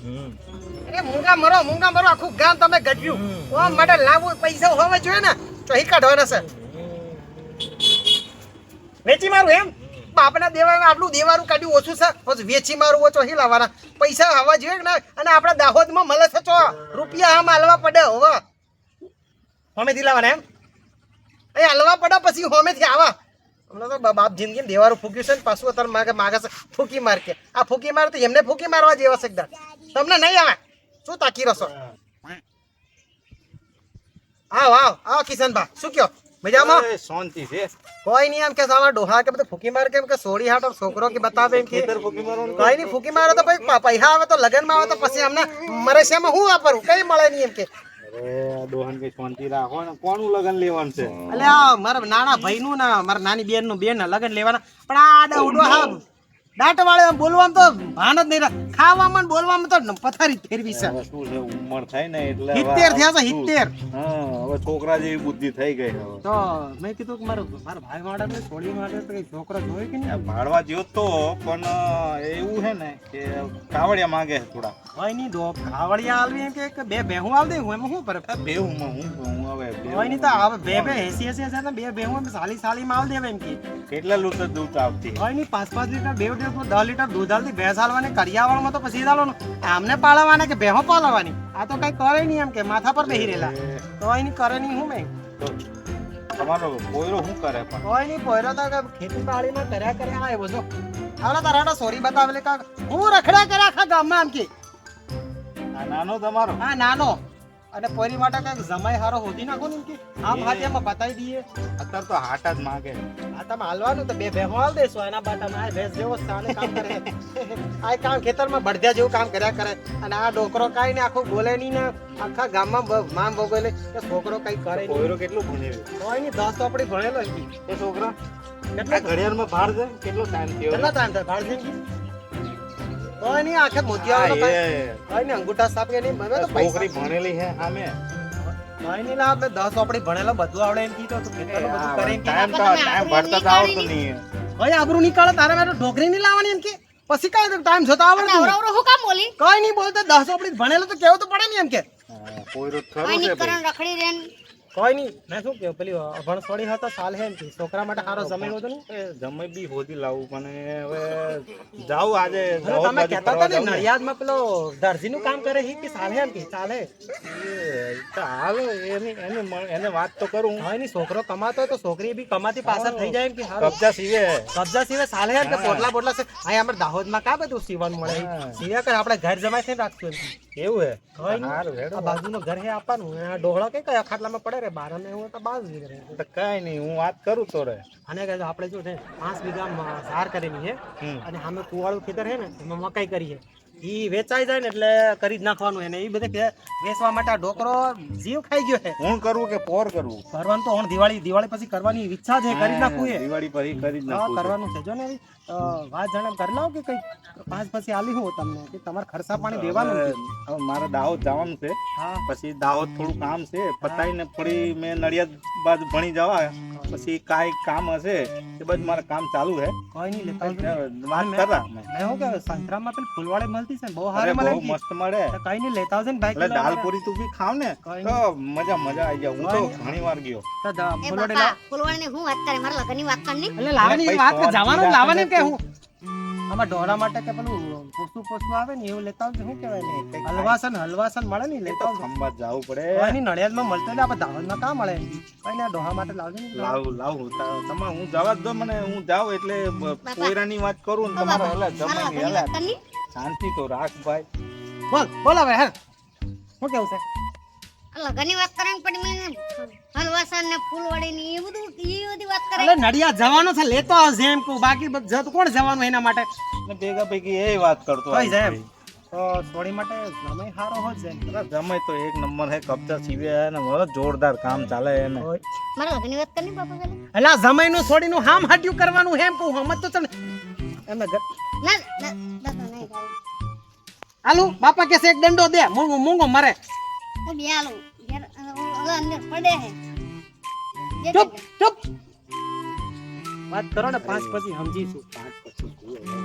અરે મૂંગા મરો મૂંગા મરો આખું ગામ તમે ગઢ્યું. ઓમ માટે લાવું પૈસા હોવા જોઈએ ને તો હી કાઢવાના છે. વેચી મારું એમ? બાપના દેવાનું આટલું દેવાનું કાઢ્યું ઓછું છે? પછી વેચી મારું ઓછો હી લાવવાના. પૈસા આવવા જોઈએ ને અને આપણા દાહોદમાં મળે છે ચો રૂપિયા આમ હાલવા પડે હવે. હોમેથી લાવવાના એમ? એ હાલવા પડે પછી હોમેથી આવા. હમણાં તો બાપ જિંદગી દેવારું ફૂક્યું છે ને પાછું અત્યારે માગે માગે છે ફૂકી માર કે. આ ફૂકી માર તો એમને ફૂકી મારવા જેવા છે એકદમ તમને નહીં આવે? શું તાકી રસો આવ આવ આવ કિશનભા શું કયો? મજામાં? શાંતિ છે. કોઈ નહીં એમ કે સાવા ડોહા કે બધું ફૂકી માર કેમ કે સોડી હાટ છોકરો કે બતાવે એમ કે? ફૂકી મારવાનું કોઈ નહીં ફૂકી મારે તો પછી પ- પૈસા આવે તો આવે પછી અમને મરે છે હું વાપરું? કઈ મળે નહીં એમ કે. દોહન કઈ શાંતિ રાખો ને. કોનું લગન લેવાનું છે? એટલે મારા નાના ભાઈનું ના મારા નાની બેન લગન લેવાના. પણ આ ડવડો હા દાંટ વાળે આમ બોલવામાં તો ભાન જ નહીં ખાવામાં ને બોલવામાં તો પથારી જ ફેરવી છે. હવે શું છે ઉંમર થાય ને એટલે સિત્તેર થયા છે સિત્તેર હા હવે છોકરા જેવી બુદ્ધિ થઈ ગઈ હવે. તો મેં કીધું કે મારો મારા ભાઈ માટે છોડી માટે તો કઈ છોકરો જોઈ કે નહીં? ભાડવા જ્યો તો પણ એવું છે ને કે કાવડિયા માંગે છે થોડા હોય નહીં દો. કાવડિયા આલવી એમ કે બે બેહું આલ દે હું એમાં શું ફરક? આ બેહુંમાં હું હું હવે બેહું. હોય નહીં તો હવે બે બે એસી એસી છે ને બે બેહું સાલી સાલી માં આલ દેવે એમ કે. કેટલા લીટર દૂધ આવતી? હોય નહીં પાંચ પાંચ લીટર બે દસ લીટર દૂધ આલતી ભેંસ કરિયાવાળમાં તો પછી આલવાનું. આમને પાળવાના કે ભેહો પાલવાની આ તો કઈ કરે નહીં એમ કે માથા પર બેહી રહેલા. તો એની કરે નહીં હું મેં. તમારો પોયરો શું કરે પણ? કોઈ નહીં પોયરો તો ખેતી પાડીમાં કર્યા કર્યા આવ્યો છો. આવડે તારા સોરી બતાવેલી કાક. હું રખડ્યા કર્યા ખા ગામમાં આમ કે. આ નાનો તમારો? હા નાનો. અને પોરી માટે કંઈક જમાઈ હારો હોધી નાખો ને કે આમ હાથે એમાં બતાવી દઈએ. અત્યારે તો હાટા જ માંગે. આ તમે હાલવાનું તો બે ભેહો હાલ દેશો એના બાટામાં આ ભેંસ જેવો સ્થાન કામ કરે. આ કામ ખેતરમાં બળધ્યા જેવું કામ કર્યા કરે. અને આ ડોકરો કાંઈ ને આખું બોલે નહીં ને આખા ગામમાં માં મામ ભોગવેલે કે છોકરો કઈ કરે નહીં. કેટલું ભણેલું? કોઈ નહીં દસ તો આપણી ભણેલો જ એ છોકરો? કેટલા? ઘડિયાળમાં ભાર છે? કેટલો ટાઈમ થયો? કેટલા ટાઈમ થાય? ભાર જિંદગી કોઈ નહીં આખે મોતિયા કોઈ નહીં અંગૂઠા સાપ કે નહીં મને તો છોકરી ભણેલી નહીં આપણે દસ આપણી ભણેલો બધું આવડે એમ કીધું તો ખેતરનું બધું કરે એમ ટાઈમ તો ટાઈમ ભરતા તો આવડતું નહીં. ભાઈ આબરૂ નીકાળે તારે મારે ઢોકરી નહીં લાવવાની એમ કે? પછી કાંઈ ટાઈમ જોતા આવડે હું કામ બોલી? કઈ નહીં બોલતો દસ ઓપડી ભણેલો તો કેવું તો પડે ને એમ કે? કોઈ રોજ ખરો છે ભાઈ? રખડી રેન. કોઈ નહીં. મેં શું કહ્યું પેલી અભણ છોડી હતા સાલ હે એમથી છોકરા માટે સારો જમીન હતો ને જમે બી હોતી લાવું પણ હવે જાઉં આજે તમે કહેતા હતા ને નડિયાદમાં પેલો દરજીનું કામ કરે છે કે સાલ હે એમથી ચાલે. હાલો એની એને એને વાત તો કરું. કોઈ નહીં છોકરો કમાતો તો છોકરી બી કમાતી પાછળ થઈ જાય એમ કે હારો. કબજા સીવે. કબજા સીવે સાલે હે એમ કે? પોટલા પોટલા છે. અહીં અમારે દાહોદમાં કા બધું સીવવાનું મળે? હા. કર આપણે ઘર જમાય છે રાખશું એવું હે? કોઈ નહીં. આ બાજુનો ઘર હે આપવાનું. આ ડોહળો કે કયા ખાટલામાં પડે? રે બાર ને હું તો બાજ રહે તો કાંઈ નહીં હું વાત કરું તો રે અને કહે આપણે શું છે પાંચ વીઘા સાર કરેલી છે અને સામે કુવાળું ખેતર છે ને એમાં મકાઈ કરી ઈ વેચાઈ જાય ને એટલે કરી જ નાખવાનું એને. એ બધે કે- વેચવા માટે આ ડોકરો જીવ ખાઈ ગયો છે. હું કરવું કે પોર કરવું કરવાનું તો હું દિવાળી દિવાળી પછી કરવાની ઈચ્છા છે કરી નાખવું એ દિવાળી પછી કરી નાખવું કરવાનું છે. જો ને વાત જણાવ કરી લાવ કે કઈ પાંચ પછી આલી હું તમને કે તમારે ખર્ચા પાણી દેવાનું હવે મારે દાહોદ જવાનું છે. પછી દાહોદ થોડું કામ છે. પતાઈને ફરી મેં નડિયાદ બાદ ભણી જવા. પછી કાંઈ કામ હશે એ બધું મારે કામ ચાલુ છે. કોઈ નહીં લેતા વાત કરા મેં. હું કે સંતરામાં પેલી ફૂલવાળી મળતી છે બહુ અરે મળે બહુ એમ કે. મસ્ત મળે. કઈ નહીં લેતા આવજો ને ભાઈ એટલે દાલ પૂરી તું બી ખાવ ને? તો મજા મજા આવી જાય. હું તો ઘણી વાર ગયો. તો દ- એ ફૂલવાળી બાપા લાવ. ફૂલવાળીની હું વાત કરે? મારા લગ્નની વાત કરની એટલે લાવવાની વાત કે જવાનું જીરા કે હું? આમાં ઢોરા માટે કે પેલું પોસું પોસું આવે ને એવું લેતા આવજો શું કહેવાય ને હલવાસન હલવાસન મળે ને લેતા આવજો. ખંભાત જવું પડે. એની નડિયાદમાં મળતો એટલે આપણે દાહોદમાં કાં મળે? કઈ નહીં આ માટે લાવજો ને લાવ લાવ તમારે હું જવા જ દો મને હું જાઉં એટલે કોયરાની વાત કરું ને તમારે હલા લગ્નની હેલા. શાંતિ તો રાખ ભાઈ. બોલ બોલો ભાઈ હેર શું કેવું છે? આ લગ્નની વાત કરે પણ મેં હલવાસન ને ફૂલવાળીની એ બધું એ બધી વાત કરે એટલે નડિયાદ જવાનું છે લેતો આવજે એમ કહું. બાકી જત કોણ જવાનું એના માટે? ને ભેગા ભેગી એ વાત કરતો થઈ જાય તો સોડી માટે સમય સારો હોય છે એમ. જમાઈ તો એક નંબર હે કબજા સીવે ને બહુ જોરદાર કામ ચાલે એને મારા લગ્નની વાત કરની બાપા પેલા એટલે નું જમાઈનું સોડીનું હામ હાટ્યું કરવાનું હેમ એમ કહું. હમત તો છે ને એમને આલુ બાપા કે એક દંડો દે મૂંગો મૂંગો મારે. બે આલો અંદર પડે હે. ચૂપ ચૂપ. વાત કરો ને પાંચ પછી સમજીશું. પાંચ પછી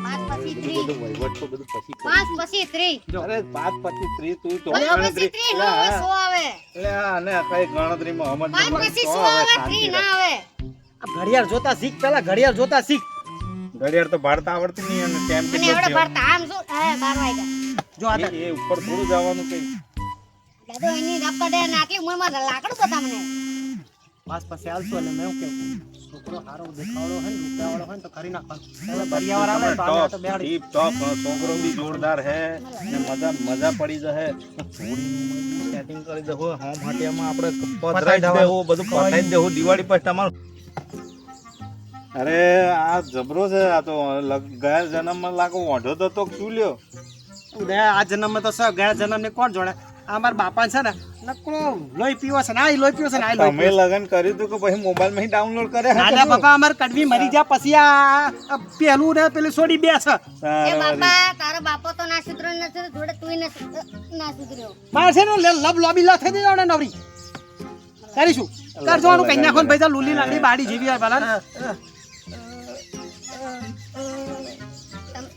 પાંચ પછી ત્રીસ. બધું વહીવટ તો બધું પછી પાંચ પછી ત્રીસ. અરે પાંચ પછી ત્રીસ તું તો ગણતરી. ત્રીસ એટલે નો આવે આ- સો આવે. એટલે આ કઈ ગણતરીમાં હમજ પાંચ પછી સો સો આવે શાંતિ ના આવે. આ ઘડિયાળ જોતા શીખ પેલા ઘડિયાળ જોતા શીખ. ઘડિયાળ તો ભાડતા આવડતી નહીં અને ટાઈમ અને કેટલો એવડે થયો? ભરતા આમ શું? હે બાર વાગ્યા. જો આ એ એ ઉપર થોડું જવાનું કઈ એટલે એની રપ્પા દે ને આટલી ઉંમરમાં લાકડું બતા મને પાસ પાસે આલશો અને મેં કેવું છોકરો હારો દેખાવડો હોય ને રૂપિયાવાળો હોય ને તો કરી નાખવાનો. હવે બરિયાવાર આવે તો આને આ તો બેહાડી. ટીપ ટોપ છોકરો બી જોરદાર હે ને મજા મજા પડી જશે. સેટિંગ કરી દેવું હોમ હાટિયામાં આપણે પધરાઈ જ દેવું બધું પતાઈ જ દેવું. દિવાળી પછી તમારું અરે આ જબરો છે આ તો ગયા જન્મમાં લાગો ઓઢો તો તો શું લ્યો? ઉદય આ જન્મમાં તો સર ગયા જન્મને કોણ જોડે? આ મારા બાપા છે ને નકરો લોહી પીવો છે ને આ લોહી પીવો છે ને આ લોહી તમે લગન કર્યું તું કે પછી મોબાઈલમાં ડાઉનલોડ કરે ના ના બાપા અમારે કડવી મરી જા પછી આ પેલું ને પેલી છોડી બે છે. એ બાપા તારો બાપો તો ના સુધરો નથી જોડે તું ના સુધર્યો. મારે છે ને લે- લબ લોબી લા થઈ જઈ ને નવરી. કરીશું. કરજો આનું કઈ નાખો ને ભાઈ લુલી લાકડી બાડી જીવી હોય ભલા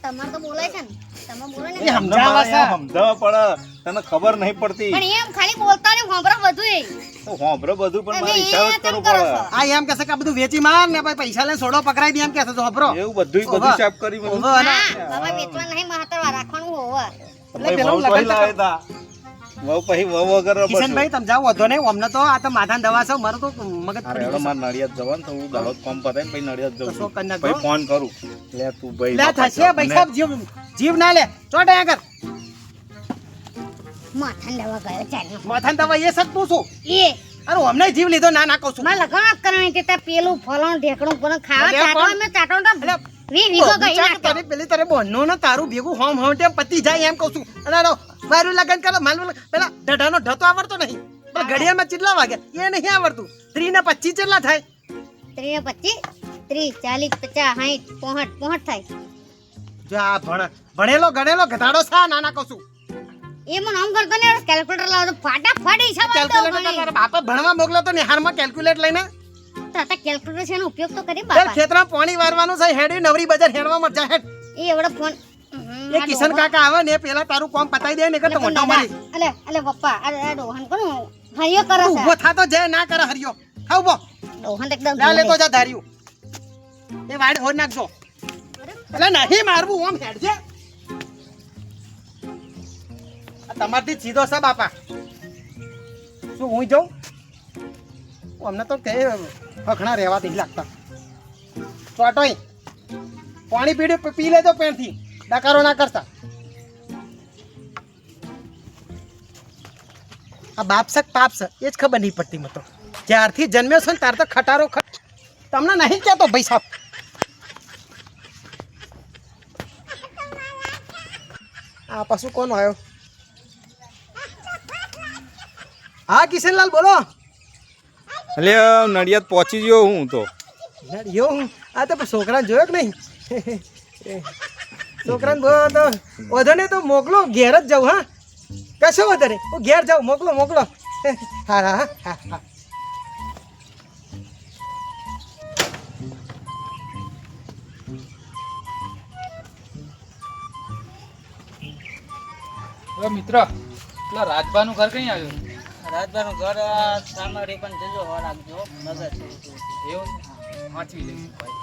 તમારે તો બોલાય છે ને. તમે બોલો ને સમજાવા છે. સમજાવવા પડે તને ખબર નહીં પડતી. પણ એમ ખાલી બોલતા ને હોંભરો બધું એ તો હોંભળો બધું પણ મારે એ કરવો પડે. આ એમ કહેશે કે આ બધું વેચી માર ને ભાઈ પૈસા લઈને સોડો પકડાઈ દે એમ કહેશે તો હબરો એવું બધું બધું. સાફ કરી હા બાબા વેચવા નહીં મહત્વ રાખવાનું હોવા એટલે પેલું લગન. વહુ પછી વહુ વગર. કિશનભાઈ તમે જાવ વધો નહીં અમને તો આ તો માથાની દવા છે મારું તો મગજ અરે ગયું મારે નડિયાદ જવાનું તો હું દાડો પંપ પતાય પછી નડિયાદ જવું શું કરી ભાઈ ફોન કરું. લે તું ભાઈ લે થશે ભાઈ સાહેબ જીવ જીવ ના લે. ચોટ અહીંયા કર લેવા ગયો ચાલ. માથાની દવા એ સત તું છું એ. અરે અમને જીવ લીધો ના ના કહું છું. ના લગન કરવાની તે પેલું ફલણ ઢેકણું પણ ખાવા ચાટો અમે ચાટો તો અલ્યા, વી વીઘો ગઈ ચાક પેલી તારે બોનનો ને તારું ભેગું હોમ હોમ ટેમ પતી જાય એમ કહું છું. અને મારું લગન કરો મારું પેલા ઢઢાનો ઢતો આવડતો નહીં. પણ ઘડિયાળમાં ચેટલા વાગ્યા એ નહીં આવડતું. ત્રી ને પચીસ ચેટલા થાય. ત્રી ને પચીસ? ત્રીસ ચાલીસ પચાસ સાઠ પોહઠ પોહઠ થાય. જો આ ભણ ભણેલો ગણેલો ગધાડો સા નાના કહું છું એ મને આમ કરતો ને કેલ્ક્યુલેટર લાવો તો ફાટાફાટ હિસાબ છે કેલ્ક્યુલેટર. બાપા ભણવા મોકલો તો નિહારમાં કેલ્ક્યુલેટ લઈને? તાતા કેલ્ક્યુલેટર છે એનો ઉપયોગ તો કરી બાપા. ખેતરમાં પાણી વારવાનું છે હેડી નવરી બજાર હેડવા મત જા હેડ. એ એવડો ફોન એ કિશન કાકા આવે ને પેલા તારું કામ પતાઈ દે ને કે તો મોટો મારી. અલે અલે પપ્પા આ ડોહાન કોનું હરિયો કરે છે. ઊભો થા તો જે ના કરે હરિયો. ખાવ બો રોહન એકદમ લે લેતો. જા ધાર્યું. એ વાડ હો નાખજો. અલે નહીં મારવું ઓમ હેડજે. આ તમારથી સીધો સા બાપા. શું હું જાઉં? અમને તો કે હખણા રહેવા નહીં લાગતા. ચોટોય પાણી પીડ્યું પી લેજો પેણથી. ડકારો ના કરતા. આ બાપસક પાપસક એ જ ખબર નહીં પડતી મતો જ્યારથી જન્મ્યો છે ને ત્યાર તો ખટારો ખટ તમને નહીં કહેતો ભાઈ સાહેબ. આ પશુ કોણ આવ્યો? હા કિશનલાલ બોલો. એટલે નડિયાદ પહોંચી ગયો હું તો. નડિયો હું? આ તો પણ છોકરાને જોયો કે નહીં? છોકરાને બોલો તો વધારે તો મોકલો ઘેર જ જાઉં હા? કશો વધારે? હું ઘેર જાઉં મોકલો મોકલો. હા હા હા હા. મિત્ર પેલા રાજભાનું ઘર કઈ આવ્યું? રાજભાનું ઘર સામારી પણ જજો રાખજો મગજ એવું? છે? લઈશું ભાઈ.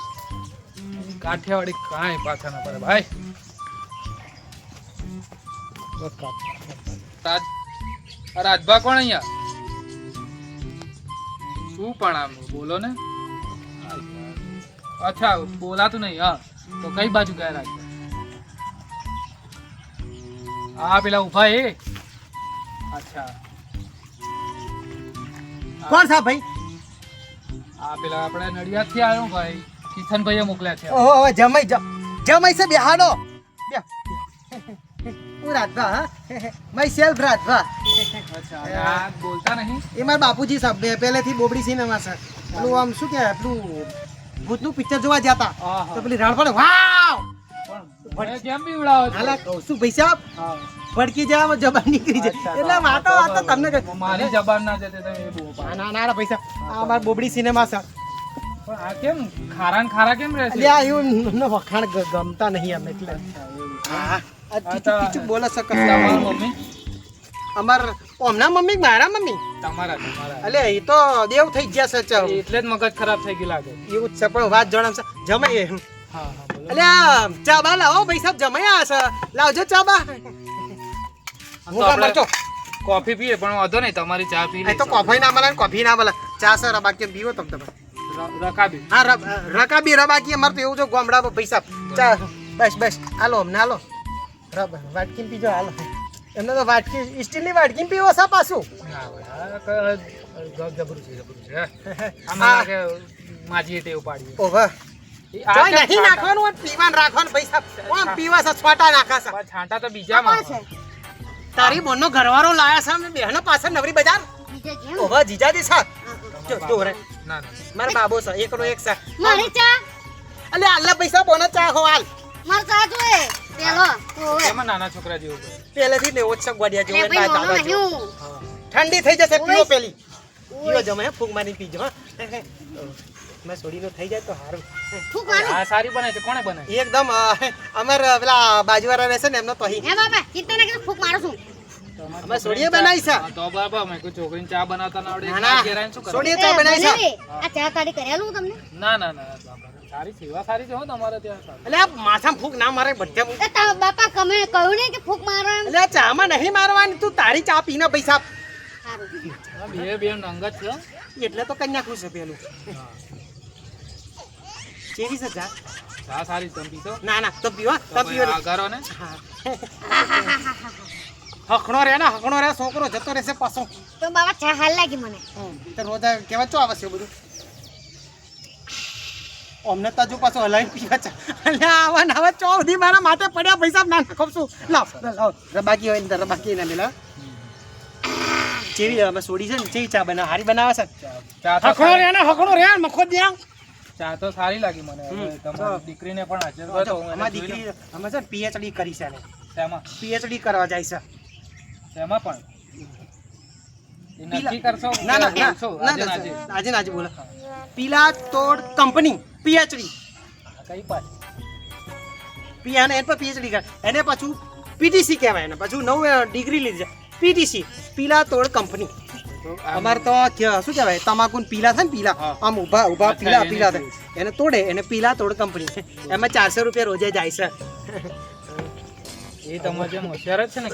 કાઠિયાવાડી કાંઈ પાછા ન પડે ભાઈ. રાજ રાજભા કોણ અહીંયા? શું પણ આમ બોલો ને? અચ્છા બોલાતું નહીં હા. તો કઈ બાજુ ગયા રાજભા? હા પેલા ઊભા એ અચ્છા. કોણ સા ભાઈ? આ પેલા આપણે નડિયાદથી આવ્યો ભાઈ. કિશનભાઈએ મોકલ્યા છે. ઓહો હવે જમાઈ જમાઈ છે બેહાડો. બે. હું રાધવા હા? Myself Radhva. અચ્છા આ બોલતા નહીં? એ મારા બાપુજી સાહેબ બે પહેલેથી બોબડી સિનેમા છે. પેલું આમ શું કહેવાય પેલું ભૂતનું પિક્ચર જોવા જતા તો. પેલી રાણ પડે વાવ! ભડકી જાય આમાં જબાન નીકળી જાય. એટલે વાતો વાતો તમને. મારી જબાન ના જતે ના ના પૈસા આ મારા બોબડી સિનેમા છે. પણ આ કેમ? ખારા ને ખારા કેમ રહે છે? અલ્યા એવું વખાણ ગમતા નહીં અમે એટલે. હા. આ બોલે છે તમારા મમ્મી? અમાર ઓમના મમ્મી મારા મમ્મી? તમારા તમારા. અલે એ તો દેવ થઈ ગયા છે ચા. એટલે જ મગજ ખરાબ થઈ ગયું લાગે. એવું જ છે પણ વાત જણાવશે. જમાઈ હા અલ્યા ચા બા લાવો ભાઈ સાહેબ જમાઈ છે. લાવજો ચા બા. હું કામ કોફી પીએ પણ વાંધો નહીં તમારી ચા પી તો કોફી ના મળે કોફી ના મળે. ચા સર બાકી પીવો તમ તમે. રકાબી. હા રકાબી રબાકી અમારે તો એવું છે ગામડા પૈસા. ચા બસ બસ. હાલો અમને હાલો. રબ વાટકી પીજો હાલો. એમને તો વાટકી સ્ટીલની વાટકી પીવો છે પાછું? જબરું છે જબરું છે. માજી નહીં નાખવાનું પીવાનું રાખવાનું પૈસા. સાહેબ કોણ પીવા છે છોટા નાખા છાંટા તો બીજામાં છે. તારી બોનનો ઘરવાળો લાયા છે અમે બહેનો પાછળ નવરી બજાર? ઓવા જીજાજી છે જો જો રે. ના ના મારા બાબો છે એકનો એક છે. મારી ચા? અલે આલ્લા પૈસા બોનો ચા હો હાલ. માર ચા જોઈએ પેલો ઓવે એમાં નાના છોકરા જેવું પહેલેથી ને ઓછ ગોડિયા અરે જેવો દાદા મોનો જેવો. નહીં. હા. ઠંડી થઈ જશે પીઓ પેલી. પીઓ જમે હે, ફૂગ મારી પીજો હા. મેં છોડીનો થઈ જાય તો ફૂક મારું. આ સારી બને છે. કોણે બને? એકદમ અમાર પેલા બાજુવાળા રહેશે ને એમનો તો હે બાપા ને ફૂક મારું છું. અમે સોડીએ બનાવી છે. તો બાબા મેં કો છોકરીને ચા બનાવતા ના આવડે. ના ના. ના શું કરે? સોડીએ ચા બનાવી છે. આ ચા તારી કરેલું તમને? ના ના ના બાબા. સારી સેવા સારી છે હો તમારે ત્યાં એટલે આ માથામાં ફૂગ ના મારે બધે એ તારા બાપા કમે કહ્યું ને કે ફૂક મારવા એટલે ચામાં નહીં મારવાની તું તારી ચા પીને પૈસા. બે બે છે એટલે તો કન્યા ખુશ છે પેલું. કેવી છે ચા? ચા સારી તમે પીશો? ના ના તો પીવા તો તો પીવો આગારો ને. હકણો રે ને હકણો રે છોકરો જતો રહેશે પાછો. તો બાબા ચા હાલ લાગી મને. તો રોજ કેવા ચો આવશે બધું? અમને તો હજુ પાછો હલાવી પીવા છે એટલે આવા નાવા ચો સુધી મારા માથે પડ્યા પૈસા ના નાખો છું લાવ લાવ રબાકી હોય ને રબાકી ના મેલા જેવી અમે સોડી છે ને જેવી ચા બના હારી બનાવે છે. ચા તો હકણો રે ને હકણો રે મખો દ્યા ચા તો સારી લાગી મને. તમારી દીકરીને પણ હાજર તો અમારી દીકરી અમે છે પીએચડી કરી છે પીએચડી કરવા જાય છે. પણ. પીલા- નક્કી કરશો? ના ના ના આજે ના, આજે. બોલો. પીલા તોડ કંપની પીએચડી. કઈ પાછી? પર પીએચડી કરે. એને પાછું પીટીસી કહેવાય એને. પાછું નવ ડિગ્રી લીધી છે. પીટીસી પીલા તોડ કંપની. અમારે તો શું કહેવાય? તમાકુ પીલા થાય ને પીલા? આમ ઊભા ઊભા પીલા પીલા. થાય. એને તોડે એને પીલા તોડ કંપની. એમાં ચારસો રૂપિયા રોજે જાય છે. એ તમારે જેમ હોશિયાર જ છે ને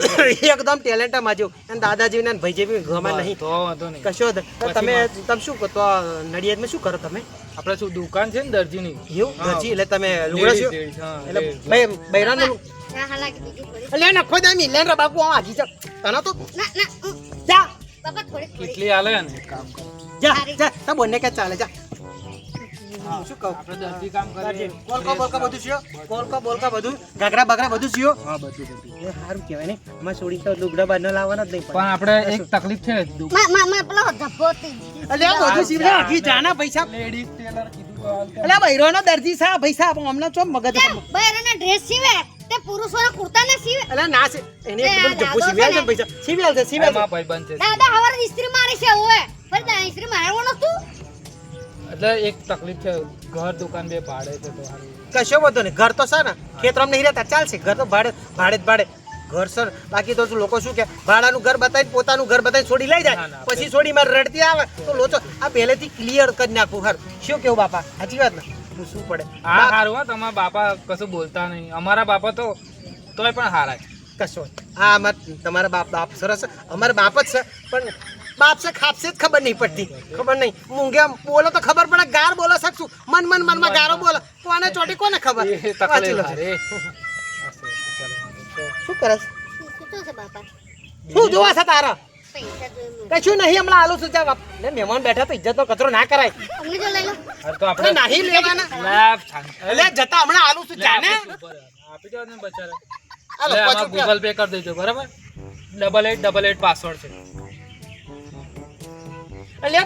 એકદમ ટેલેન્ટમાં જો અને દાદાજી ને ભાઈ જેવી ગમાં નહીં. તો વાંધો નહીં. કશો જ- તો પછી તમે તમે શું કરો તો નડિયાદમાં શું કરો તમે? આપણે શું દુકાન છે ને દરજીની? એવું? દરજી એટલે તમે લુગડા છો એટલે બાપુ આ તને તો ના ના જા. બાપા થોડી થોડી કેટલી હાલે ને? કામ કરો. જા. જા. તા બોને કે ચાલે? જા. હા, શું કહું? આપણે દરજી કામ કરીએ. કોલકા બોલકા બધું સીઓ કોલકા બોલકા બધું? ઘાઘરા બગરા બધું સીઓ હા બધું બધું. એ સારું કહેવાય ને. અમે છોડી તો લુગડા બાર ન લાવવાના જ નહીં પણ આપણે એક તકલીફ છે દુ- માં માં માં પેલો ધબ્બો થી બધું સીવડા આખી જાના પૈસા? લેડીઝ ટેલર કીધું તો હાલ તો. એટલે આ બૈરોનો દરજી છે પૈસા આપો? અમને ચો મગજ ડ્રેસ સીવે. તે પુરુષોના કુર્તા ના સીવે. એટલે ના છે એને એક જબ્બુ સીવે છે પૈસા. સીવે છે સીવે છે. દાદા હવાર ઇસ્ત્રી મારી છે ઓએ પર દા ઇસ્ત્રી મારવાનો તું? એટલે એક તકલીફ છે ઘર દુકાન બે ભાડે છે તો કશો વધો નહીં. ઘર તો છે ને ખેતરમાં નહીં રહેતા ચાલશે. ઘર તો ભાડે ભાડે જ ભાડે. ઘર સર બાકી તો લોકો શું કે ભાડાનું ઘર બતાવીને પોતાનું ઘર બતાવી છોડી લઈ જાય. પછી છોડી મારે રડતી આવે તો લોચો આ પહેલેથી ક્લિયર કરી નાખું ઘર શું કેવું બાપા? સાચી વાત ને? શું પડે? હા હારું હો તમારા બાપા કશું બોલતા નહીં. અમારા બાપા તો તોય પણ હારા કશો હા અમાર તમારા બાપ બાપ સરસ છે. અમારા બાપ જ છે પણ બાપ છે ખાપશે જ ખબર નહીં પડતી. ખબર નહીં. મૂંગે બોલો તો ખબર પડે ગાર બોલો શકશું મન મન મનમાં ગારો બોલો. કોને ચોટી કોને ખબર. શું કરે? શું છે બાપા? શું જોવા છે તારા? કશું નહીં હમણાં આલુ છું. જા ને મહેમાન બેઠા તો ઇજ્જતનો કચરો ના કરાય. તો આપણે નહીં લેવાના. એટલે જતા હમણાં આલુ છું. જાને. આપી દો, ને બચારા. ગૂગલ પે કરી દેજો બરાબર? Double eight double eight password છે. એટલે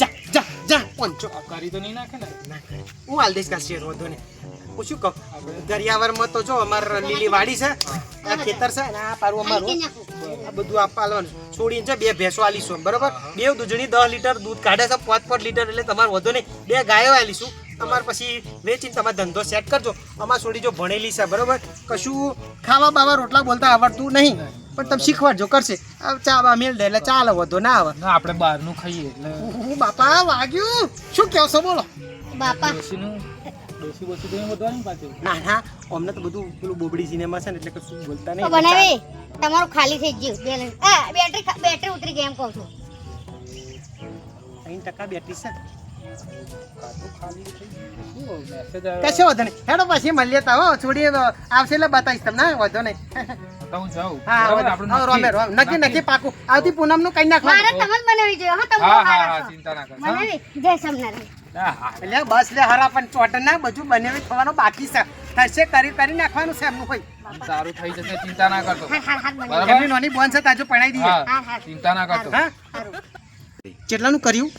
જા જા જા. પંચો કરી તો નહીં નાખે ને? હું હાલ દઈશ કાશી વધુ ને. હું શું કહું? દરિયાવરમાં તો જો અમાર લીલી વાડી છે આ ખેતર છે આ પારું અમારું. આ બધું આપવા આલવાનું છોડીને છે બે ભેંસો આલીશું બરોબર? બે દૂધણી દસ લીટર દૂધ કાઢે છે પાંચ પાંચ લીટર એટલે તમારે વધુ નહીં. બે ગાયો આલીશું. તમારે પછી વેચીને તમારે ધંધો સેટ કરજો. અમાર છોડી જો ભણેલી છે બરોબર? કશું ખાવા બાવા રોટલા બોલતા આવડતું નહીં. પણ તમે શીખવાડજો કરશે. ચા બા મેળ દે એટલે ચાલે વધો ના આવે. ના આપણે બહારનું ખાઈએ એટલે હું બાપા વાગ્યું. શું કહો છો બોલો. બાપા. ના ના અમને તો બધું પેલું બોબડી સિનેમા છે ને એટલે કશું બોલતા નહીં. બનાવે તમારું ખાલી થઈ ગયું. બેલેન્સ બેટરી બેટરી ઉતરી ગઈ એમ કહું છું. ત્રણ ટકા બેટરી છે. કશો વધુ નહીં. હેડો પછી મળીએ તો છોડીએ છોડી આવશે એટલે બતાવીશ તમને. હા, નહીં. તો હું જાઉં. હા બરાબર, હવે- આપણે હવે રોમે રોમ. નક્કી. નક્કી પાકું. આવતી પૂનમનું કઈ મારે નાખવાનું તમે જ બનાવી જોઈએ. હા તમે હા બહુ હા સારા હા છો. ચિંતા ના કર હા? બનાવી જય સ્વામિનારાયણ. હા, હા. એટલે બસ લે હરા પણ ચોટન ના બધું બનાવી થવાનું બાકી છે. થશે કરી કરી નાખવાનું છે એમનું કોઈ સારું થઈ જશે ચિંતા ના કરતો. બરાબર. બોન છે તાજો પડાઈ દઈએ. હા હા હા ચિંતા ના કરતો. કેટલાનું કર્યું?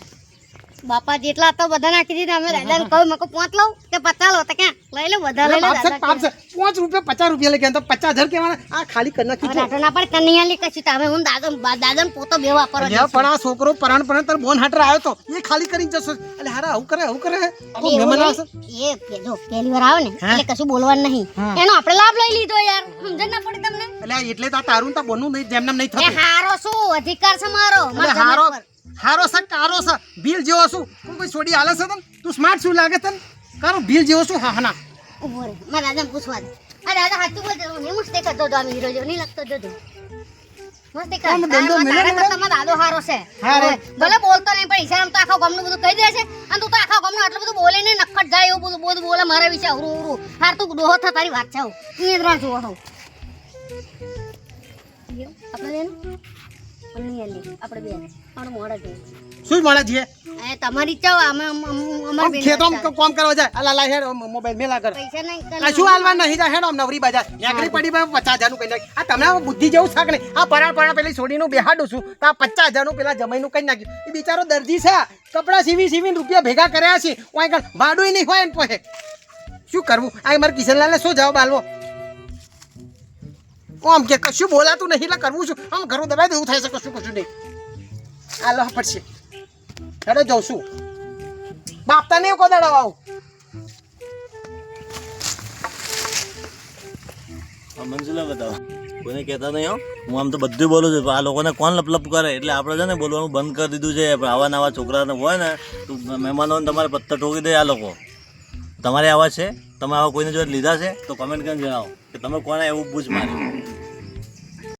બાપા જેટલા તો બધા નાખી દીધા અમે દાદાને કહું મેં પાંચ લઉં કે પચાસ લો તો ક્યાં? લઈ લો બધા લઈ લો પાંચ રૂપિયા પચાસ રૂપિયા લઈ ગયા તો પચાસ હજાર કેવાના આ ખાલી કરી નાખી દાદા ના કનૈયા લઈ કશું તમે હું દાદા દાદા પોતો બે વાપરવા પણ આ છોકરો પરાણ પરાણ તાર બોન હાટર આવ્યો તો એ ખાલી કરી જશો. એટલે હારા આવું કરે આવું કરે. મહેમાન આવશે? એ પે- જો પહેલી વાર આવે ને એટલે કશું બોલવાનું નહીં. એનો આપણે લાભ લઈ લીધો યાર સમજણ ના પડી તમને? એટલે એટલે તો તારું ને બોનું નહીં જેમ નહીં એ થતું. હારો શું અધિકાર છે મારો હારો. હારો છે કારો છે બિલ જેવો છું. તું કોઈ છોડી હાલે છે તને? તું સ્માર્ટ શું લાગે તને? કારો બિલ જેવો છું? હા ના. રહે. મારા દાદાને પૂછવા દે. રાજા દાદા સાચું બોલજો હું મસ્તી કરતો હતો આમ હીરો જેવો. નહીં લાગતો જોજો. મસ્તી દાદો હારો છે. ભલે બોલતો નહીં પણ ઈશારામાં તો આખો ગામનું બધું કહી દે છે. અને તું તો આખા ગમનું આટલું બધું બોલે ને નખટ જાય એવું બધું બધું બોલે મારા વિશે અવરું અવરું. હાર તું ડોહો થા તારી વાત છે હું એ જ જોવો આપણે બેન? પણ નહીં આલી આપણે બેન. આપણે મોડા શું મળે છે એ તમારી ઈચ્છા હોય અમે અમ- અમ- બેન ખેતો કામ કરવા જાય. અલા લા હેડ મોબાઈલ મેલા કર. પૈસા નહીં આ શું હાલવા નહીં જાય હેડ નવરી બાજા નેકરી પડી બે પચાસ હજારનું કઈ નાખ આ તમને બુદ્ધિ જેવું શાક નહીં. આ પરાણ પરાણ પેલી છોડીનું બેહાડું છું તો આ નું પેલા જમાઈનું કઈ નાખ્યું? એ બિચારો દર્દી છે. કપડા સીવી સીવીને રૂપિયા ભેગા કર્યા છે. ઓય કણ ભાડું નહીં હોય ને પોહે શું કરવું? આ મારા કિશનલાલને શું જવાબ આલવો? આમ કે કશું બોલાતું નહીં એટલે કરવું છું. આમ ઘરું દબાઈ દેવું થાય છે કશું કશું નહીં. આલો પડશે હેડો, જઉં છું. બાપતા નહીં કોદાડો આવું. મંજુલા બતાવો કોઈને કહેતા નહીં, હો. હું આમ તો બધું બોલું છું, પણ આ લોકોને કોણ લપલપ કરે? એટલે આપણે છે ને બોલવાનું બંધ કરી દીધું છે આવા નવા છોકરાને હોય ને, તો મહેમાનોને તમારે પત્તર ઠોકી દે આ લોકો. તમારે આવા છે? તમે આવા કોઈને જો લીધા છે? તો કમેન્ટ કરીને જણાવો કે તમે કોને એવું પૂછ માર્યું?